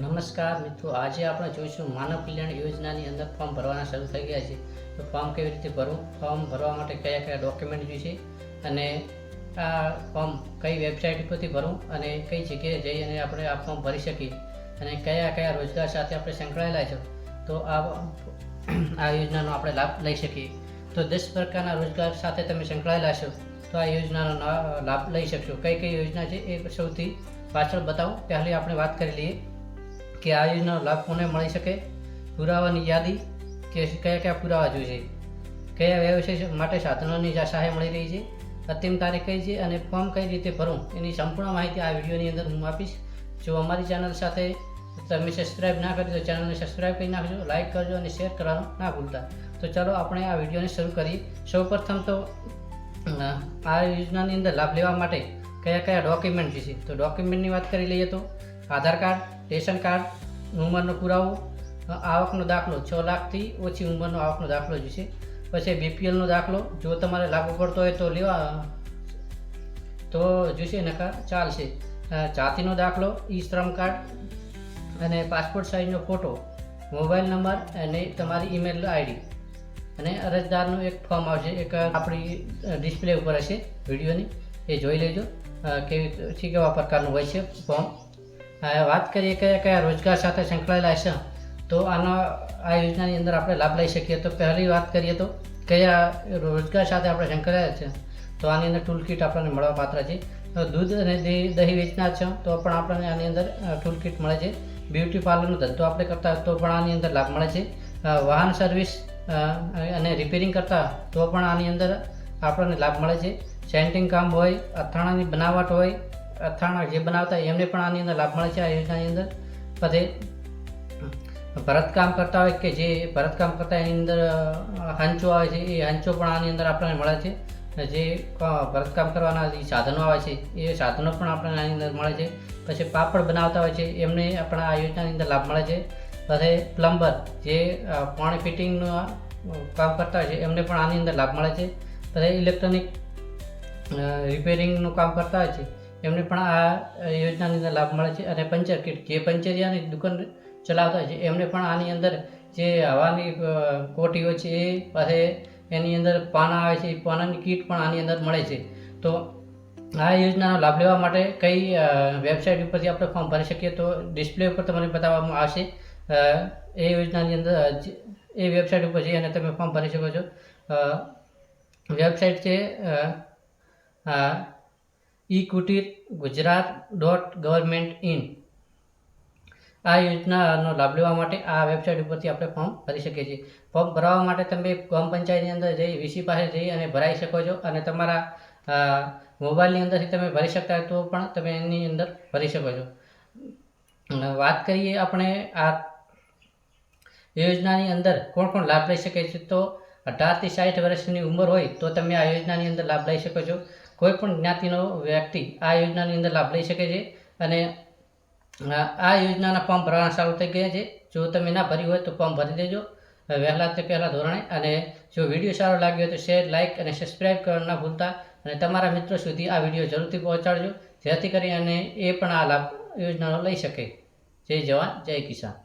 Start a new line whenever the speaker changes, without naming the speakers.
નમસ્કાર મિત્રો, આજે આપણે જોઈશું માનવ કલ્યાણ યોજનાની અંદર ફોર્મ ભરવાના શરૂ થઈ ગયા છે. તો ફોર્મ કેવી રીતે ભરવું? ફોર્મ ભરવા માટે કયા કયા ડોક્યુમેન્ટ જોઈશે અને આ ફોર્મ કઈ વેબસાઇટ ઉપરથી ભરવું અને કઈ જગ્યાએ જઈ અને આપણે આ ફોર્મ ભરી શકીએ? અને કયા કયા રોજગાર સાથે આપણે સંકળાયેલા છે? તો આ આ યોજનાનો આપણે લાભ લઈ શકીએ. તો દસ પ્રકારના રોજગાર સાથે તમે સંકળાયેલા છો, તો આ યોજનાનો લાભ લઈ શકશો. કઈ કઈ યોજના છે એ સૌથી પાછળ બતાવો? પહેલી આપણે વાત કરી લઈએ. કે આ યોજનાનો લાભ કોને મળી શકે? પુરાવાની યાદી કે કયા કયા પુરાવા જોઈએ? કયા વ્યવસાય માટે સાધનોની સહાય મળી રહી છે? અંતિમ તારીખ કઈ છે અને ફોર્મ કઈ રીતે ભરવું એની સંપૂર્ણ માહિતી આ વિડીયોની અંદર હું આપીશ. જો અમારી ચેનલ સાથે તમે સબસ્ક્રાઇબ ના કરી, તો ચેનલને સબસ્ક્રાઇબ કરી નાખજો, લાઇક કરજો અને શેર કરવાનું ના ભૂલતા. તો ચાલો આપણે આ વિડીયોને શરૂ કરીએ. સૌપ્રથમ તો આ યોજનાની અંદર લાભ લેવા માટે કયા કયા ડોક્યુમેન્ટ જોઈશે તો ડોક્યુમેન્ટની વાત કરી લઈએ તો આધાર કાર્ડ, રેશન કાર્ડ, ઉંમરનો પુરાવો આવકનો દાખલો છ લાખથી ઓછી ઉંમરનો આવકનો દાખલો જોઈશે પછી બીપીએલનો દાખલો, જો તમારે લાગુ પડતો હોય તો લેવા, તો જોઈશે નકા ચાલશે જાતિનો દાખલો, ઈ શ્રમ કાર્ડ અને પાસપોર્ટ સાઇઝનો ફોટો, મોબાઈલ નંબર અને તમારી ઈમેલ આઈડી અને અરજદારનું એક ફોર્મ આવશે, એક આપણી ડિસ્પ્લે ઉપર હશે, વિડીયોની. એ જોઈ લેજો. કેવી કેવા પ્રકારનું હોય છે ફોર્મ. વાત કરીએ કયા કયા રોજગાર સાથે સંકળાયેલા છે તો આનો આ યોજનાની અંદર આપણે લાભ લઈ શકીએ. તો પહેલી વાત કરીએ તો કયા રોજગાર સાથે આપણે સંકળાયેલા છે? તો આની અંદર ટૂલ કિટ આપણને મળવા પાત્ર છે દૂધ અને દહીં વેચનાર છે, તો પણ આપણને આની અંદર ટૂલ કિટ મળે છે. બ્યુટી પાર્લરનો ધંધો આપણે કરતા તો પણ આની અંદર લાભ મળે છે. વાહન સર્વિસ અને રિપેરિંગ કરતા તો પણ આની અંદર આપણને લાભ મળે છે. સેન્ટિંગ કામ હોય, અથાણાની બનાવટ હોય અથાણા જે બનાવતા એમને પણ આની અંદર લાભ મળે છે આ યોજનાની અંદર? પછી ભરતકામ કરતા હોય કે જે ભરતકામ કરતા એની અંદર હાંચો આવે છે, એ હાંચો પણ આની અંદર આપણને મળે છે. જે ભરતકામ કરવાના જે સાધનો આવે છે, એ સાધનો પણ આપણને આની અંદર મળે છે. પછી પાપડ બનાવતા હોય છે, એમને આપણા આ યોજનાની અંદર લાભ મળે છે. પછી પ્લમ્બર જે પાણી ફિટિંગનું કામ કરતા હોય છે, એમને પણ આની અંદર લાભ મળે છે. પછી ઇલેક્ટ્રોનિક રિપેરિંગનું કામ કરતા હોય છે. એમને પણ આ યોજનાની અંદર લાભ મળે છે અને પંચર કીટ, જે પંચરિયાની દુકાન ચલાવતા હોય છે, એમને પણ આની અંદર જે હવાની કોટીઓ છે, એ પાસે એની અંદર પાના આવે છે, એ પાનાની કીટ પણ આની અંદર મળે છે. તો આ યોજનાનો લાભ લેવા માટે કઈ વેબસાઇટ ઉપરથી આપણે ફોર્મ ભરી શકીએ તો ડિસ્પ્લે ઉપર તમને બતાવવામાં આવશે. એ યોજનાની અંદર એ વેબસાઇટ ઉપર જઈ અને તમે ફોર્મ ભરી શકો છો. વેબસાઇટ છે e Kutir Gujarat dot government in આ યોજનાનો લાભ લેવા માટે આ વેબસાઇટ ઉપરથી આપણે ફોર્મ ભરી શકીએ છીએ. ફોર્મ ભરવા માટે તમે ગ્રામ પંચાયતની અંદર જઈ વીસી પાસે જઈ અને ભરાઈ શકો છો અને તમારા મોબાઈલની અંદરથી તમે ભરી શકતા હોય તો પણ તમે એની અંદર ભરી શકો છો. વાત કરીએ આપણે આ યોજનાની અંદર કોણ કોણ લાભ લઈ શકે છે તો અઢારથી સાઠ વર્ષની ઉંમર હોય તો તમે આ યોજનાની અંદર લાભ લઈ શકો છો. કોઈ પણ જ્ઞાતિનો વ્યક્તિ આ યોજનાની અંદર લાભ લઈ શકે છે અને આ યોજનાના ફોર્મ ભરવાના ચાલુ થઈ ગયા છે. જો તમે ના ભર્યું હોય તો ફોર્મ ભરી દેજો. વહેલા તે પહેલાં ધોરણે અને જો વીડિયો સારો લાગ્યો હોય તો શેર લાઇક અને સબસ્ક્રાઈબ કરવા ના ભૂલતા. અને તમારા મિત્રો સુધી આ વીડિયો જરૂરથી પહોંચાડજો. જેથી કરી અને એ પણ આ લાભ યોજનાનો લઈ શકે. જય જવાન, જય કિસાન.